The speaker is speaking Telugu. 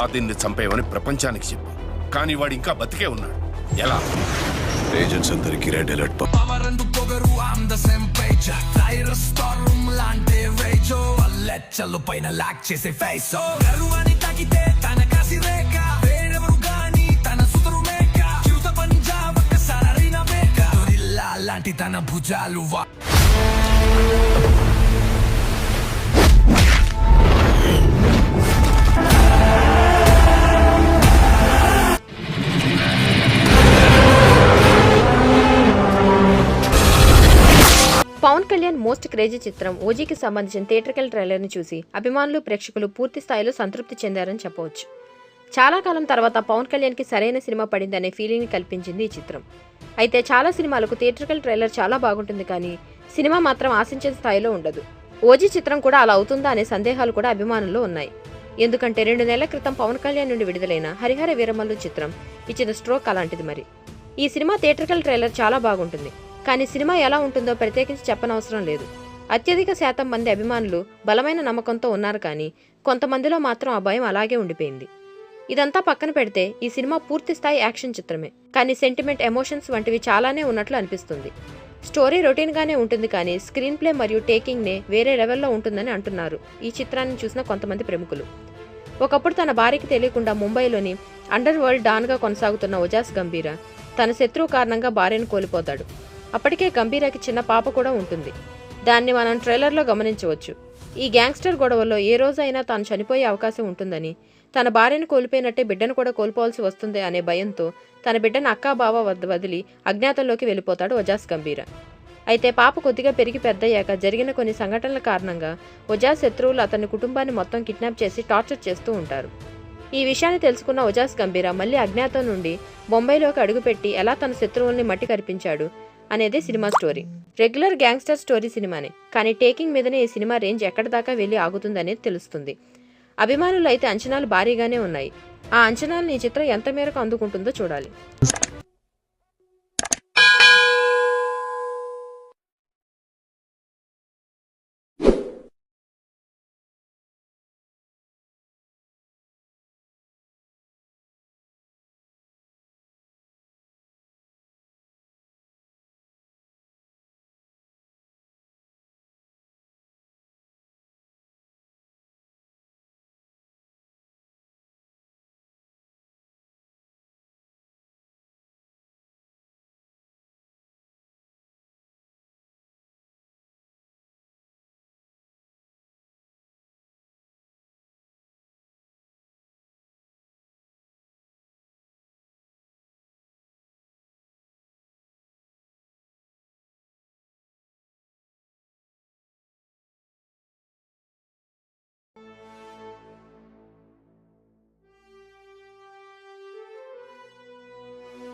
ఖాదీన్ని చంపేవని ప్రపంచానికి చెప్పు. కానీ వాడు ఇంకా బతికే ఉన్నాడు. ఎలా? ఏజెంట్స్ అందరికి రెడ్ అలర్ట్ పవరందు పొగరు ఆమ్ ద సేమ్ పేజ్ టైర్ స్టార్మ్ లాంటి రేజో లెచ్చలు పైన లాక్ చేసే ఫేస్ అని తాకితే తన కాసి రేఖ. వేరెవరు గాని తన సుతరు మేక. చిరుత పంజాబ్ ఒక్కసారి మేక. గొరిల్లా లాంటి తన భుజాలు వా మోస్ట్ క్రేజీ చిత్రం ఓజీకి సంబంధించిన థియేట్రికల్ ట్రైలర్ని చూసి అభిమానులు ప్రేక్షకులు పూర్తి స్థాయిలో సంతృప్తి చెందారని చెప్పవచ్చు. చాలా కాలం తర్వాత పవన్ కళ్యాణ్కి సరైన సినిమా పడిందనే ఫీలింగ్ని కల్పించింది ఈ చిత్రం. అయితే చాలా సినిమాలకు థియేట్రికల్ ట్రైలర్ చాలా బాగుంటుంది కానీ సినిమా మాత్రం ఆశించిన స్థాయిలో ఉండదు. ఓజీ చిత్రం కూడా అలా అవుతుందా అనే సందేహాలు కూడా అభిమానుల్లో ఉన్నాయి. ఎందుకంటే రెండు నెలల క్రితం పవన్ కళ్యాణ్ నుండి విడుదలైన హరిహర వీరమల్లు చిత్రం ఇచ్చిన స్ట్రోక్ అలాంటిది మరి. ఈ సినిమా థియేట్రికల్ ట్రైలర్ చాలా బాగుంటుంది. కానీ సినిమా ఎలా ఉంటుందో ప్రత్యేకించి చెప్పనవసరం లేదు. అత్యధిక శాతం మంది అభిమానులు బలమైన నమ్మకంతో ఉన్నారు కానీ కొంతమందిలో మాత్రం ఆ భయం అలాగే ఉండిపోయింది. ఇదంతా పక్కన పెడితే ఈ సినిమా పూర్తి స్థాయి యాక్షన్ చిత్రమే. కానీ సెంటిమెంట్ ఎమోషన్స్ వంటివి చాలానే ఉన్నట్లు అనిపిస్తుంది. స్టోరీ రొటీన్ గానే ఉంటుంది కానీ స్క్రీన్ ప్లే మరియు టేకింగ్ నే వేరే లెవెల్లో ఉంటుందని అంటున్నారు ఈ చిత్రాన్ని చూసిన కొంతమంది ప్రముఖులు. ఒకప్పుడు తన భార్యకి తెలియకుండా ముంబైలోని అండర్ వరల్డ్ డాన్గా కొనసాగుతున్న ఒజాస్ గంభీర తన శత్రువు కారణంగా భార్యను కోల్పోతాడు. అప్పటికే గంభీరకి చిన్న పాప కూడా ఉంటుంది. దాన్ని మనం ట్రైలర్లో గమనించవచ్చు. ఈ గ్యాంగ్స్టర్ గొడవల్లో ఏ రోజైనా తాను చనిపోయే అవకాశం ఉంటుందని తన భార్యను కోల్పోయినట్టే బిడ్డను కూడా కోల్పోవాల్సి వస్తుంది అనే భయంతో తన బిడ్డను అక్కా బావ వద్ద వదిలి అజ్ఞాతంలోకి వెళ్ళిపోతాడు ఒజాస్ గంభీర. అయితే పాప కొద్దిగా పెరిగి పెద్దయ్యాక జరిగిన కొన్ని సంఘటనల కారణంగా ఒజాస్ శత్రువులు అతని కుటుంబాన్ని మొత్తం కిడ్నాప్ చేసి టార్చర్ చేస్తూ ఉంటారు. ఈ విషయాన్ని తెలుసుకున్న ఒజాస్ గంభీర మళ్ళీ అజ్ఞాతం నుండి బొంబాయిలోకి అడుగుపెట్టి ఎలా తన శత్రువుల్ని మట్టి కరిపించాడు అనేది cinema story. Regular gangster story సినిమానే. కానీ టేకింగ్ మీదనే ఈ సినిమా రేంజ్ ఎక్కడి దాకా వెళ్ళి ఆగుతుందనేది తెలుస్తుంది. అభిమానులు అయితే అంచనాలు భారీగానే ఉన్నాయి. ఆ అంచనాలను ఈ చిత్రం ఎంత మేరకు అందుకుంటుందో చూడాలి.